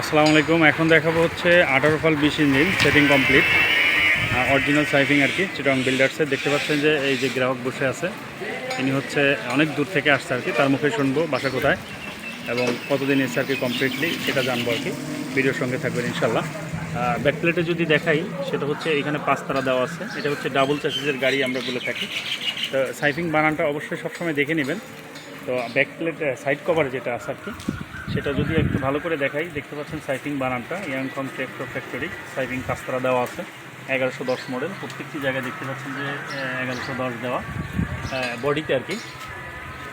আসসালামু আলাইকুম। এখন দেখাবো হচ্ছে আঠারো ফাল বিশ ইঞ্জিন সেটিং কমপ্লিট অরিজিনাল সাইফিং আর কি চিটং বিল্ডার্সের দেখতে পাচ্ছেন যে এই যে গ্রাহক বসে আছে তিনি হচ্ছে অনেক দূর থেকে আসছে আর কি, তার মুখে শুনব বাসা কোথায় এবং কতদিন এসে আর কি কমপ্লিটলি সেটা জানব আর কি। ভিডিওর সঙ্গে থাকবেন ইনশাল্লাহ ব্যাক প্লেটে যদি দেখাই, সেটা হচ্ছে এখানে পাঁচতারা দেওয়া আছে। এটা হচ্ছে ডাবল চ্যাসিসের গাড়ি আমরা বলে থাকি। তো সাইফিং বানানটা অবশ্যই সবসময় দেখে নেবেন। তো ব্যাক প্লেট সাইড কভার যেটা আছে আর কি সেটা যদি একটু ভালো করে দেখাই, দেখতে পাচ্ছেন সাইফিং বানানটা ইয়াংকং ট্রেক্টর ফ্যাক্টরি সাইফিং পাঁচতারা দেওয়া আছে, এগারোশো দশ মডেল, প্রত্যেকটি জায়গায় দেখতে পাচ্ছেন যে এগারোশো দশ দেওয়া বডিতে আর কি।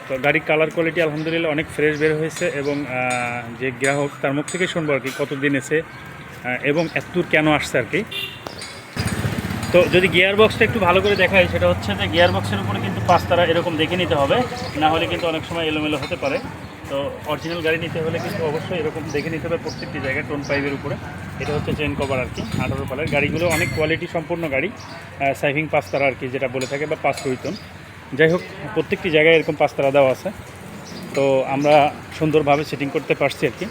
তো গাড়ির কালার কোয়ালিটি আলহামদুলিল্লাহ অনেক ফ্রেশ বের হয়েছে এবং যে গ্রাহক তার মুখ থেকে শুনব আর কি, কতদিন এসে এবং এত দূর কেন আসছে আর কি। তো যদি গিয়ার বক্সটা একটু ভালো করে দেখাই, সেটা হচ্ছে যে গিয়ার বক্সের উপরে কিন্তু পাঁচতারা এরকম দেখে নিতে হবে, না হলে কিন্তু অনেক সময় এলোমেলো হতে পারে। তো অরিজিনাল গাড়ি নিতে হলে কিন্তু অবশ্যই এরকম দেখে নিতে হবে প্রত্যেকটি জায়গায় টোন পাইপের উপরে। এটা হচ্ছে চেন কভার আর কি আঠারো পালের। গাড়িগুলো অনেক কোয়ালিটি সম্পূর্ণ গাড়ি সাইভিং পাস্তারা আর কি যেটা বলে থাকে বা পাঁচ রুইতন যাই হোক, প্রত্যেকটি জায়গায় এরকম পাস্তারা দেওয়া আছে। তো আমরা সুন্দরভাবে সেটিং করতে পারছি আর কি।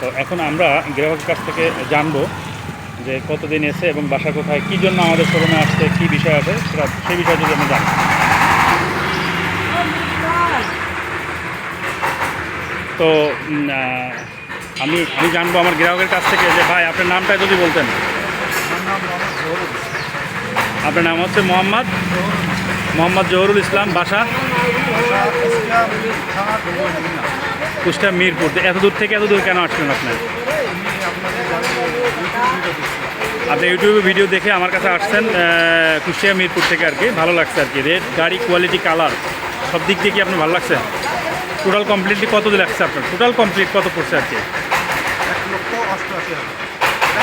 তো এখন আমরা গ্রাহকের কাছ থেকে জানব যে কতদিন এসে এবং বাসা কোথায়, কী জন্য আমাদের শোরুমে আসছে, কী বিষয় আছে, সেটা সেই বিষয়ে যদি আমরা জানি তো আমি আমি জানব আমার গ্রাহকের কাছ থেকে যে ভাই আপনার নামটা যদি বলতেন। আপনার নাম হচ্ছে মোহাম্মদ? মোহাম্মদ জহরুল ইসলাম বাসা? কুষ্টিয়া মিরপুর। এত দূর থেকে এত দূর কেন আসলেন আপনার আপনি ইউটিউবে ভিডিও দেখে আমার কাছে আসছেন কুষ্টিয়া মিরপুর থেকে আর কি। ভালো লাগছে আর কি। রেড গাড়ি কোয়ালিটি কালার সব দিক দিয়ে কি আপনার ভালো লাগছে? টোটাল কমপ্লিটলি কত লাগছে আপনার? টোটাল কমপ্লিট কত পড়ছে আর কি?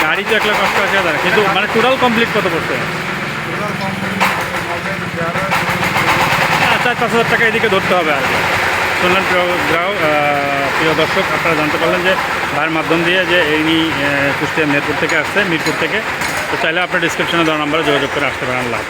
গাড়ি তো এক লাখ অষ্টআশি হাজার, কিন্তু মানে টোটাল কমপ্লিট কত পড়ছে? চার পাঁচ হাজার টাকা এদিকে ধরতে হবে আর কি। শুনলেন প্রিয় গ্রাহক প্রিয় দর্শক, আপনারা জানতে পারলেন যে ভাইয়ের মাধ্যম দিয়ে যে ইনি কুষ্টিয়া মেরপুর থেকে আসছে, মিরপুর থেকে। তো চাইলে আপনার ডিসক্রিপশনে দেওয়া নাম্বারে যোগাযোগ করে আসতে পারেন, আল্লাহ